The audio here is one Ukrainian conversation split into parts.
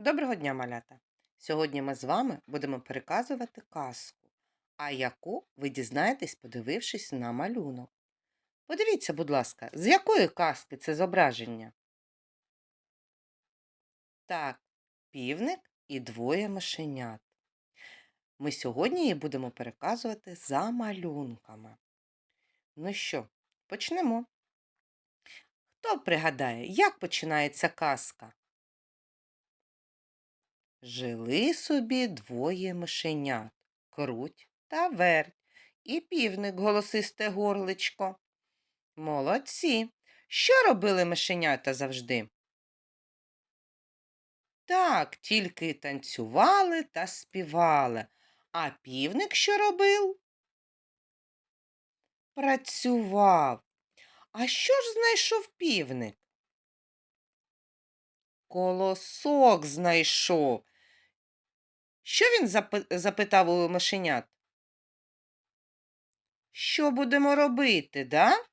Доброго дня, малята! Сьогодні ми з вами будемо переказувати казку, а яку ви дізнаєтесь, подивившись на малюнок. Подивіться, будь ласка, з якої казки це зображення? Так, півник і двоє мишенят. Ми сьогодні її будемо переказувати за малюнками. Ну що, почнемо. Хто пригадає, як починається казка? Жили собі двоє мишенят круть та верть, і півник голосисте горличко. Молодці. Що робили мишенята завжди? Так, тільки танцювали та співали. А півник що робив? Працював. А що ж знайшов півник? Колосок знайшов. Що він запитав у мишенят? Що будемо робити, да?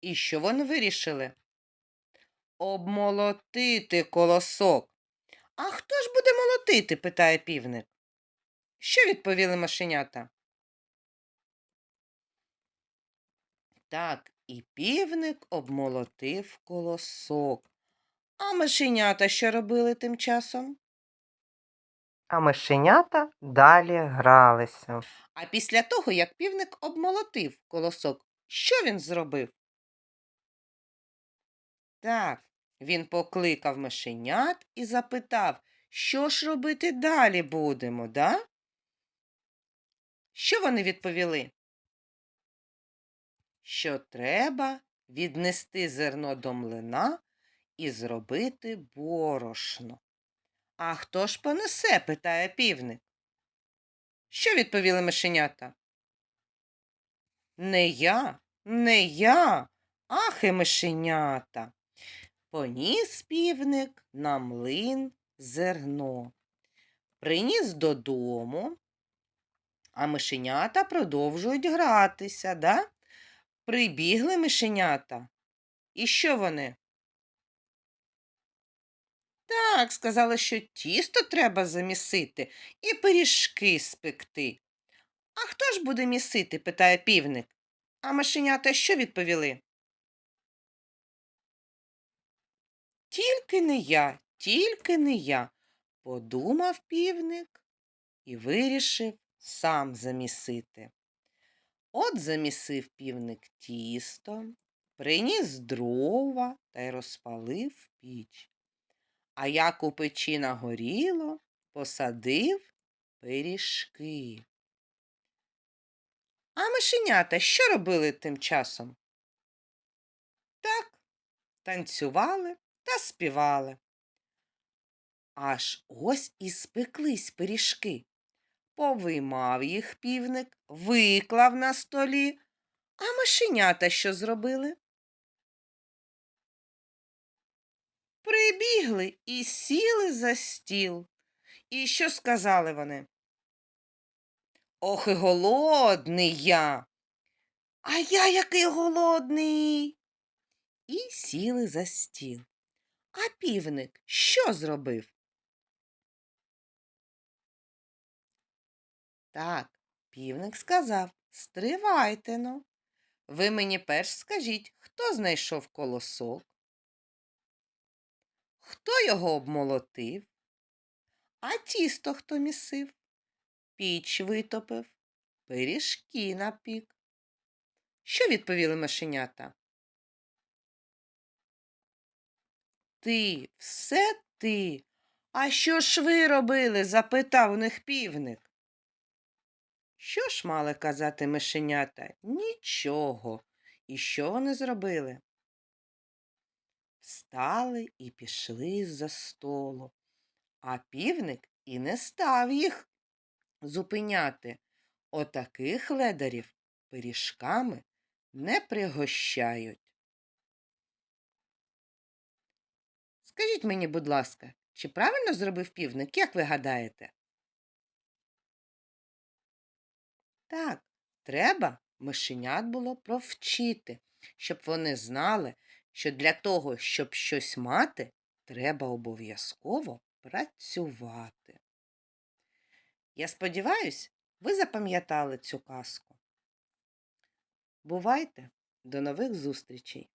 І що вони вирішили? Обмолотити колосок. А хто ж буде молотити? питає півник. Що відповіли мишенята? Так, і півник обмолотив колосок. А мишенята що робили тим часом? А мишенята далі гралися. А після того, як півник обмолотив колосок, що він зробив? Так, він покликав мишенят і запитав, що ж робити далі будемо, да? Що вони відповіли? Що треба віднести зерно до млина і зробити борошно. А хто ж понесе? питає півник. Що відповіли мишенята? Не я, не я, ахи мишенята. Поніс півник на млин зерно. Приніс додому, а мишенята продовжують гратися, да? Прибігли мишенята. І що вони? Так, сказали, що тісто треба замісити і пиріжки спекти. А хто ж буде місити? питає півник. А мишенята що відповіли? Тільки не я, тільки не я, подумав півник і вирішив сам замісити. От замісив півник тісто, приніс дрова та й розпалив піч. А як у печі нагоріло, посадив пиріжки. А мишенята що робили тим часом? Так, танцювали та співали. Аж ось і спеклись пиріжки. Повиймав їх півник, виклав на столі, а мишенята що зробили? Прибігли і сіли за стіл. І що сказали вони? Ох і голодний я. А я який голодний. І сіли за стіл. А півник що зробив? Так, півник сказав Стривайте но. Ви мені перш скажіть, хто знайшов колосок? Хто його обмолотив? А тісто хто місив? Піч витопив, пиріжки напік. Що відповіли мишенята? Ти, все ти. А що ж ви робили? запитав у них півник. Що ж мали казати мишенята? Нічого. І що вони зробили? Встали і пішли з-за столу, а півник і не став їх зупиняти. Отаких ледарів пиріжками не пригощають. Скажіть мені, будь ласка, чи правильно зробив півник, як ви гадаєте? Так, треба мишенят було провчити, щоб вони знали, що для того, щоб щось мати, треба обов'язково працювати. Я сподіваюсь, ви запам'ятали цю казку. Бувайте, до нових зустрічей!